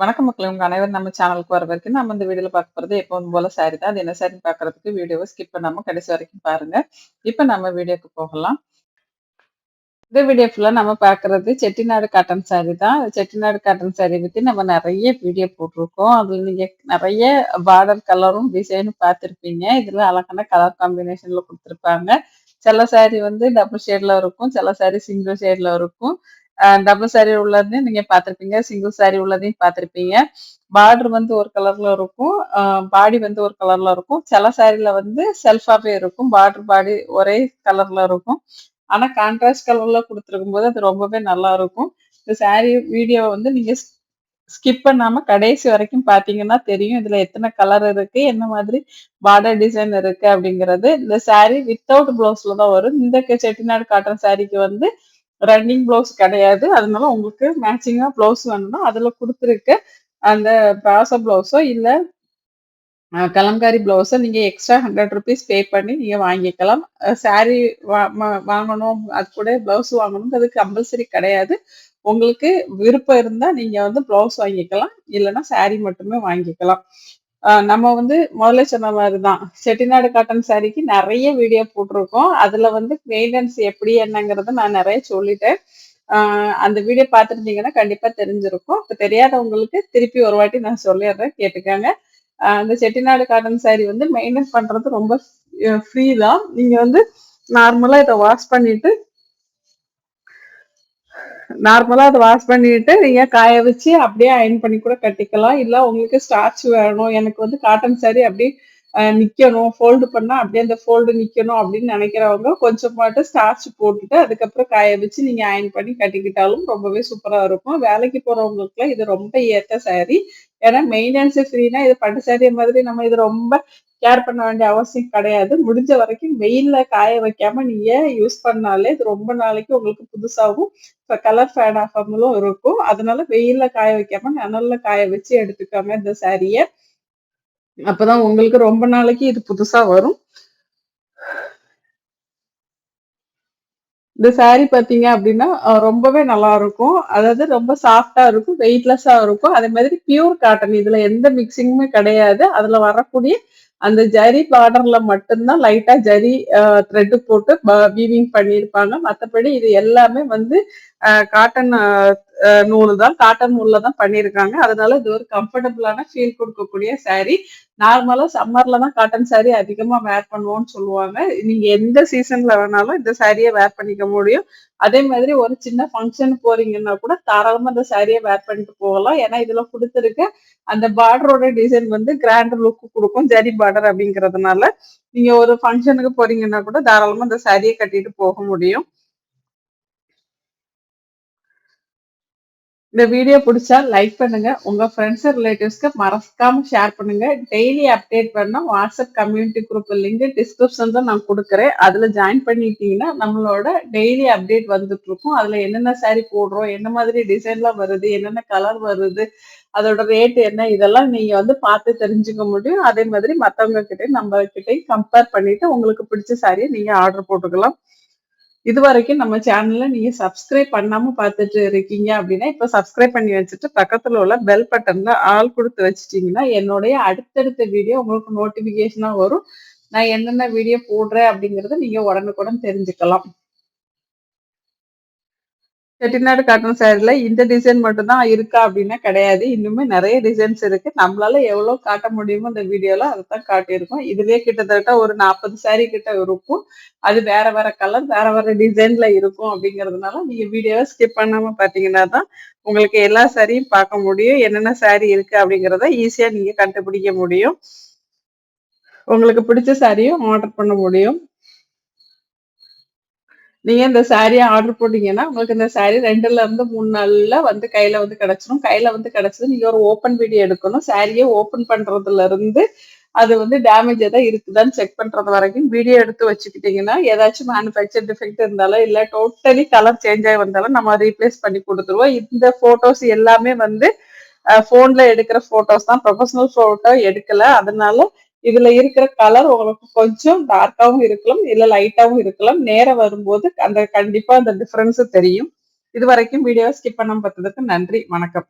வணக்கம் மக்களே! உங்க அனைவரும் நம்ம சேனலுக்கு வர வரைக்கும் நம்ம இந்த வீடியோல பார்க்க போறது எப்பவும் போல சாரி தான். அது என்ன சாரின்னு பாக்குறதுக்கு வீடியோவை ஸ்கிப் பண்ணாம கடைசி வரைக்கும் பாருங்க. இப்ப நம்ம வீடியோக்கு போகலாம். இந்த வீடியோ ஃபுல்லா நம்ம பாக்குறது செட்டிநாடு காட்டன் சாரி தான். செட்டிநாடு காட்டன் சாரி பத்தி நம்ம நிறைய வீடியோ போட்டிருக்கோம். அதுல நீங்க நிறைய பார்டர் கலரும், டிசைனும் பார்த்திருப்பீங்க. இதுல அழகான கலர் காம்பினேஷன்ல குடுத்துருப்பாங்க. சில சாரி வந்து டபுள் ஷேட்ல இருக்கும். சில சாரி சிங்கிள் ஷேட்ல இருக்கும். டபுள் சாரி உள்ளதையும் நீங்க பார்த்துருப்பீங்க சிங்கிள் சாரி உள்ளதையும் பார்த்துருப்பீங்க பார்டர் வந்து ஒரு கலர்ல இருக்கும். பாடி வந்து ஒரு கலர்ல இருக்கும். சில சாரில வந்து செல்ஃபாவே இருக்கும். பார்டர், பாடி ஒரே கலர்ல இருக்கும். ஆனா கான்ட்ராஸ்ட் கலர்ல குடுத்துருக்கும்போது அது ரொம்பவே நல்லா இருக்கும். இந்த சாரி வீடியோவை வந்து நீங்கள் ஸ்கிப் பண்ணாம கடைசி வரைக்கும் பார்த்தீங்கன்னா தெரியும். இதுல எத்தனை கலர் இருக்கு, என்ன மாதிரி பார்டர் டிசைன் இருக்கு அப்படிங்கிறது. இந்த சாரி வித்தவுட் ப்ளவுஸில் தான் வரும். இந்த க செட்டிநாடு காட்டன் சாரிக்கு வந்து ரன்னிங் ப்ளவுஸ் கிடையாது. அதனால உங்களுக்கு மேட்சிங்காக ப்ளவுஸ் வேணும்னா, அதில் கொடுத்துருக்க அந்த பிராசோ ப்ளவுஸோ இல்லை கலம்காரி ப்ளவுஸோ நீங்கள் எக்ஸ்ட்ரா ஹண்ட்ரட் ருபீஸ் பே பண்ணி நீங்கள் வாங்கிக்கலாம். சாரீ வா வாங்கணும், அது கூட ப்ளவுஸ் வாங்கணுங்கிறது கம்பல்சரி கிடையாது. உங்களுக்கு விருப்பம் இருந்தால் நீங்கள் வந்து ப்ளவுஸ் வாங்கிக்கலாம். இல்லைன்னா சாரீ மட்டுமே வாங்கிக்கலாம். நம்ம வந்து முதல்ல சொன்ன மாதிரி தான். செட்டிநாடு காட்டன் சாரிக்கு நிறைய வீடியோ போட்டிருக்கோம். அதுல வந்து மெயின்டனன்ஸ் எப்படி என்னங்கிறத நான் நிறைய சொல்லிட்டேன். அந்த வீடியோ பார்த்துருந்தீங்கன்னா கண்டிப்பா தெரிஞ்சிருக்கும். இப்போ தெரியாதவங்களுக்கு திருப்பி ஒரு வாட்டி நான் சொல்லிடுறேன் கேட்டுக்காங்க அந்த செட்டிநாடு காட்டன் சாரி வந்து மெயின்டைன் பண்றது ரொம்ப ஃப்ரீ தான். நீங்க வந்து நார்மலா இதை வாஷ் பண்ணிட்டு நார்மலா அதை வாஷ் பண்ணிட்டு, நீங்க காய வச்சு அப்படியே அயர்ன் பண்ணி கூட கட்டிக்கலாம். இல்ல உங்களுக்கு ஸ்டார்ச் வேணும், எனக்கு வந்து காட்டன் சாரி அப்படியே நிற்கணும் நிக்கணும், ஃபோல்டு பண்ணா அப்படியே அந்த ஃபோல்டு நிக்கணும் அப்படின்னு நினைக்கிறவங்க கொஞ்சம் மட்டும் ஸ்டார்ச் போட்டுட்டு, அதுக்கப்புறம் காய வச்சு நீங்க அயர்ன் பண்ணி கட்டிக்கிட்டாலும் ரொம்பவே சூப்பரா இருக்கும். வேலைக்கு போறவங்களுக்குலாம் இது ரொம்ப ஏத்த சாரி. ஏன்னா மெயின்டெனன்ஸ் ஃப்ரீனா இது பட்டு சாரி மாதிரி நம்ம இது ரொம்ப கேர் பண்ண வேண்டிய அவசியம் கிடையாது. முடிஞ்ச வரைக்கும் வெயில்ல காய வைக்காம நீங்க யூஸ் பண்ணாலே இது ரொம்ப நாளைக்கு உங்களுக்கு புதுசாகவும் இப்போ கலர் ஃபேட் ஆகாமலும் இருக்கும். அதனால வெயில்ல காய வைக்காம நல்ல காய வச்சு எடுத்துக்காம இந்த சாரியை அப்பதான் உங்களுக்கு ரொம்ப நாளைக்கு இது புதுசா வரும். இந்த சாரி பார்த்தீங்க அப்படின்னா, ரொம்பவே நல்லா இருக்கும் அதாவது ரொம்ப சாஃப்டா இருக்கும், வெயிட்லெஸ்ஸா இருக்கும். அதே மாதிரி பியூர் காட்டன். இதுல எந்த மிக்ஸிங்குமே கிடையாது. அதுல வரக்கூடிய அந்த ஜரி பார்டர்ல மட்டும் தான் லைட்டா ஜரி த்ரெட்டு த்ரெட் போட்டு வீவிங் பண்ணியிருப்பாங்க. மத்தபடி இது எல்லாமே வந்து காட்டன் நூலு தான். காட்டன் நூல்ல தான் பண்ணியிருக்காங்க. அதனால இது ஒரு கம்ஃபர்டபுளான ஃபீல் கொடுக்கக்கூடிய சாரி. நார்மலா சம்மர்ல தான் காட்டன் சாரி அதிகமா வேர் பண்ணுவோம்னு சொல்லுவாங்க. நீங்க எந்த சீசன்ல வேணாலும் இந்த சாரியை வேர் பண்ணிக்க முடியும். அதே மாதிரி ஒரு சின்ன ஃபங்க்ஷன் போறீங்கன்னா கூட தாராளமா இந்த சாரியை வேர் பண்ணிட்டு போகலாம். ஏன்னா இதுல கொடுத்துருக்க அந்த பார்டரோட டிசைன் வந்து கிராண்ட் லுக் கொடுக்கும் ஜரி பார்டர் அப்படிங்கிறதுனால, நீங்க ஒரு ஃபங்க்ஷனுக்கு போறீங்கன்னா கூட தாராளமா இந்த சாரியை கட்டிட்டு போக முடியும். இந்த வீடியோ பிடிச்சா லைக் பண்ணுங்க. உங்க ஃப்ரெண்ட்ஸ், ரிலேட்டிவ்ஸ்க்கு மறக்காம ஷேர் பண்ணுங்க. டெய்லி அப்டேட் பண்ண வாட்ஸ்அப் கம்யூனிட்டி குரூப் லிங்க் தான் நான் கொடுக்குறேன் அதுல ஜாயின் பண்ணிட்டீங்கன்னா, நம்மளோட டெய்லி அப்டேட் வந்துட்டு இருக்கும். அதுல என்னென்ன சாரி போடுறோம், என்ன மாதிரி டிசைன்லாம் வருது, என்னென்ன கலர் வருது, அதோட ரேட் என்ன, இதெல்லாம் நீங்க வந்து பார்த்து தெரிஞ்சுக்க முடியும். அதே மாதிரி மற்றவங்க கிட்டே நம்ம கிட்டயும் கம்பேர் பண்ணிட்டு உங்களுக்கு பிடிச்ச சாரியை நீங்க ஆர்டர் போட்டுக்கலாம். இது வரைக்கும் நம்ம சேனல்ல நீங்க சப்ஸ்கிரைப் பண்ணாம பார்த்துட்டு இருக்கீங்க அப்படின்னா, இப்ப சப்ஸ்கிரைப் பண்ணி வச்சுட்டு பக்கத்துல உள்ள பெல் பட்டன்ல ஆள் கொடுத்து வச்சுட்டீங்கன்னா, என்னுடைய அடுத்தடுத்த வீடியோ உங்களுக்கு நோட்டிபிகேஷனா வரும். நான் என்னென்ன வீடியோ போடுறேன் அப்படிங்கறத நீங்க உடனுக்குடன் தெரிஞ்சுக்கலாம். செட்டிநாடு காட்டன் சாரில இந்த டிசைன் மட்டும் தான் இருக்கா அப்படின்னா கிடையாது. இன்னுமே நிறைய டிசைன்ஸ் இருக்கு. நம்மளால எவ்வளோ காட்ட முடியுமோ இந்த வீடியோல அதைத்தான் காட்டியிருக்கோம். இதுலயே கிட்டத்தட்ட ஒரு 40 சாரி கிட்ட இருக்கும். அது வேற வேற கலர், வேற வேற டிசைன்ல இருக்கும் அப்படிங்கிறதுனால, நீங்க வீடியோவை ஸ்கிப் பண்ணாம பார்த்தீங்கன்னா தான், உங்களுக்கு எல்லா சாரியும் பார்க்க முடியும். என்னென்ன சாரி இருக்கு அப்படிங்கிறத ஈஸியா நீங்க கண்டுபிடிக்க முடியும். உங்களுக்கு பிடிச்ச சாரியும் ஆர்டர் பண்ண முடியும். நீங்க இந்த சாரியை ஆர்டர் போட்டீங்கன்னா, உங்களுக்கு இந்த சாரி ரெண்டுல இருந்து மூணு நாள்ல வந்து கையில வந்து கிடைச்சிடும் கையில வந்து கிடைச்சது நீங்க ஒரு ஓப்பன் வீடியோ எடுக்கணும். சாரியை ஓப்பன் பண்றதுல இருந்து, அது வந்து டேமேஜ் ஏதாவது இருக்குதான்னு செக் பண்றது வரைக்கும் வீடியோ எடுத்து வச்சுக்கிட்டீங்கன்னா, ஏதாச்சும் மேனுஃபேக்சர் டிஃபெக்ட் இருந்தாலும் இல்ல டோட்டலி கலர் சேஞ்ச் ஆகி வந்தாலும் நம்ம ரீப்ளேஸ் பண்ணி கொடுத்துருவோம் இந்த ஃபோட்டோஸ் எல்லாமே வந்து போன்ல எடுக்கிற ஃபோட்டோஸ் தான். ப்ரொஃபஷனல் ஃபோட்டோ எடுக்கல. அதனால இதுல இருக்கிற கலர் உங்களுக்கு கொஞ்சம் டார்க்காவும் இருக்கலாம், இல்ல லைட்டாவும் இருக்கலாம். நேரம் வரும்போது அந்த கண்டிப்பா அந்த டிஃபரன்ஸ் தெரியும். இது வரைக்கும் வீடியோ ஸ்கிப் பண்ணாம பார்த்ததுக்கு நன்றி. வணக்கம்.